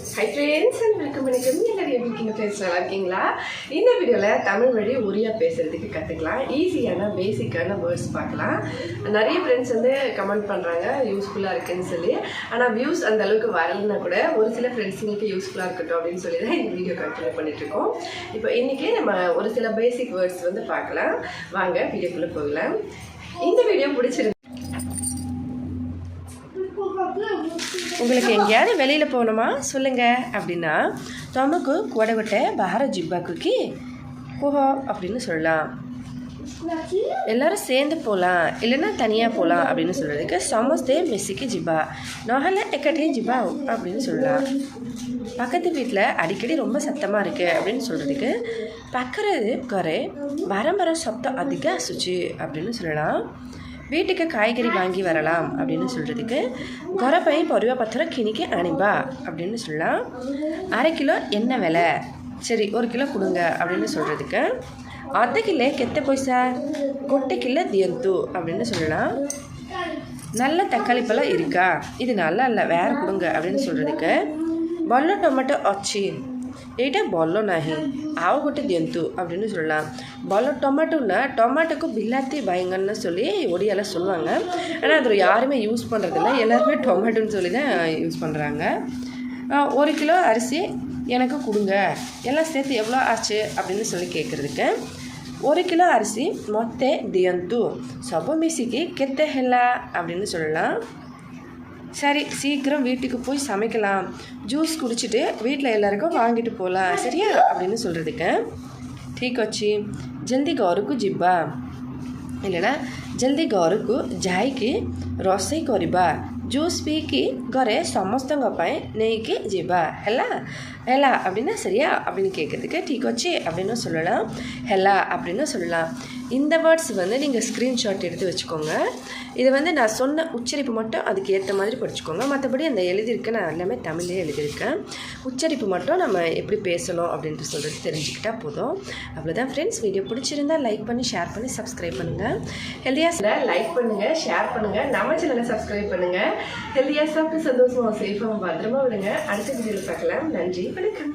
Hi friends and welcome வணக்கம். எல்லாரும் எப்படி இருக்கீங்க? ஃப்ரெண்ட்ஸ் நல்லா இருக்கீங்களா? இந்த வீடியோவில் தமிழ் வழி உரியாக பேசுகிறதுக்கு கற்றுக்கலாம் ஈஸியான பேசிக்கான வேர்ட்ஸ் பார்க்கலாம். நிறைய ஃப்ரெண்ட்ஸ் வந்து கமெண்ட் பண்ணுறாங்க யூஸ்ஃபுல்லாக இருக்குன்னு சொல்லி. ஆனால் வியூஸ் அந்த அளவுக்கு வரலைன்னா கூட ஒரு சில ஃப்ரெண்ட்ஸுங்களுக்கு யூஸ்ஃபுல்லாக இருக்கட்டும் அப்படின்னு சொல்லி தான் இந்த வீடியோ கண்டினியூ பண்ணிட்டு இருக்கோம். இப்போ இன்றைக்கி நம்ம ஒரு சில பேசிக் வேர்ட்ஸ் வந்து பார்க்கலாம். வாங்க வீடியோக்குள்ளே போகலாம். இந்த வீடியோ பிடிச்சிருக்கு உங்களுக்கு எங்கேயாவது வெளியில் போகணுமா? சொல்லுங்க. அப்படின்னா தமக்கு கொடவிட்ட பார ஜிப்பாக்குக்கு குஹோ அப்படின்னு சொல்லலாம். எல்லாரும் சேர்ந்து போகலாம் இல்லைன்னா தனியாக போகலாம் அப்படின்னு சொல்கிறதுக்கு சமஸ்தே மெஸ்ஸிக்கு ஜிபா நொகல எக்கட்டையும் ஜிபா அப்படின்னு சொல்லலாம். பக்கத்து வீட்டில் அடிக்கடி ரொம்ப சத்தமாக இருக்குது அப்படின்னு சொல்கிறதுக்கு பக்கறது குறை வரம் வர சப்தம் அதிக அசுச்சு அப்படின்னு சொல்லலாம். வீட்டுக்கு காய்கறி வாங்கி வரலாம் அப்படின்னு சொல்கிறதுக்கு குறைப்பை பருவ பத்திரம் கிணிக்கு அனுபா அப்படின்னு சொல்லலாம். அரை கிலோ என்ன விலை. சரி ஒரு கிலோ கொடுங்க அப்படின்னு சொல்கிறதுக்கு அர்த்த கிலோ கெத்த பைசா கொட்டை கிலோ தியந்து அப்படின்னு சொல்லலாம். நல்ல தக்காளி பழம் இருக்கா? இது நல்லா இல்லை வேறு கொடுங்க அப்படின்னு சொல்கிறதுக்கு பல்லு டொமேட்டோ அச்சு ଏଇଟା ଭଲ ନାହିଁ ଆଉ ଗୋଟେ ଦିଅନ୍ତୁ அப்படின்னு சொல்லலாம். பல டொமேட்டோன்னா டொமேட்டோக்கு பில்லாத்தி பயங்கன்னு சொல்லி ஒடியால் சொல்லுவாங்க. ஆனால் அதில் யாருமே யூஸ் பண்ணுறதில்ல எல்லாருமே டொமேட்டோன்னு சொல்லி தான் யூஸ் பண்ணுறாங்க ஒரு கிலோ அரிசி எனக்கு கொடுங்க. எல்லாம் சேர்த்து எவ்வளோ ஆச்சு? அப்படின்னு சொல்லி கேட்குறதுக்கு ஒரு கிலோ ಅರಿಸಿ ಮೊತ್ತೆ ದಿಯಂತು ಸೊಬ கெத்த ಕೆತ್ತೆ அப்படின்னு சொல்லலாம். சரி சீக்கிரம் வீட்டுக்கு போய் சமைக்கலாம். ஜூஸ் குடிச்சிட்டு வீட்டில் எல்லாருக்கும் வாங்கிட்டு போகலாம் சரியா? அப்படின்னு சொல்கிறதுக்கு டீக் வச்சு ஜல்தி கவருக்கு ஜிப்பா. இல்லைன்னா ଜଲ୍ଦି ଘରକୁ ଯାଇକି ରୋଷେଇ କରିବା ଜୁସ୍ ପିଇକି ଘରେ ସମସ୍ତଙ୍କ ପାଇଁ ନେଇକି ଯିବା ହେଲା ହେଲା அப்படின்னா சரியா அப்படின்னு கேட்குறதுக்கு ଠିକ୍ ଅଛି அப்படின்னு சொல்லலாம் ஹெலா அப்படின்னு சொல்லலாம் இந்த வேர்ட்ஸ் வந்து நீங்கள் ஸ்க்ரீன்ஷாட் எடுத்து வச்சுக்கோங்க இது வந்து நான் சொன்ன உச்சரிப்பு மட்டும் அதுக்கு ஏற்ற மாதிரி படிச்சுக்கோங்க மற்றபடி அந்த எழுதியிருக்க நான் எல்லாமே தமிழ்லேயே எழுதியிருக்கேன் உச்சரிப்பு மட்டும் நம்ம எப்படி பேசணும் அப்படின்ட்டு சொல்கிறது தெரிஞ்சுக்கிட்டா போதும் அவ்வளோதான் ஃப்ரெண்ட்ஸ் வீடியோ பிடிச்சிருந்தா லைக் பண்ணி ஷேர் பண்ணி சப்ஸ்கிரைப் பண்ணுங்கள் ஹெல்தியாக லைக் பண்ணுங்கள் ஷேர் பண்ணுங்கள் நம்ம சேனலை சப்ஸ்கிரைப் பண்ணுங்கள் ஹெல்தியாக சாப்பிட்டு சந்தோஷமாக சேஃபாக பத்திரமா விடுங்க. அடுத்த வீடியோவில் பார்க்கலாம். நன்றி வணக்கம்.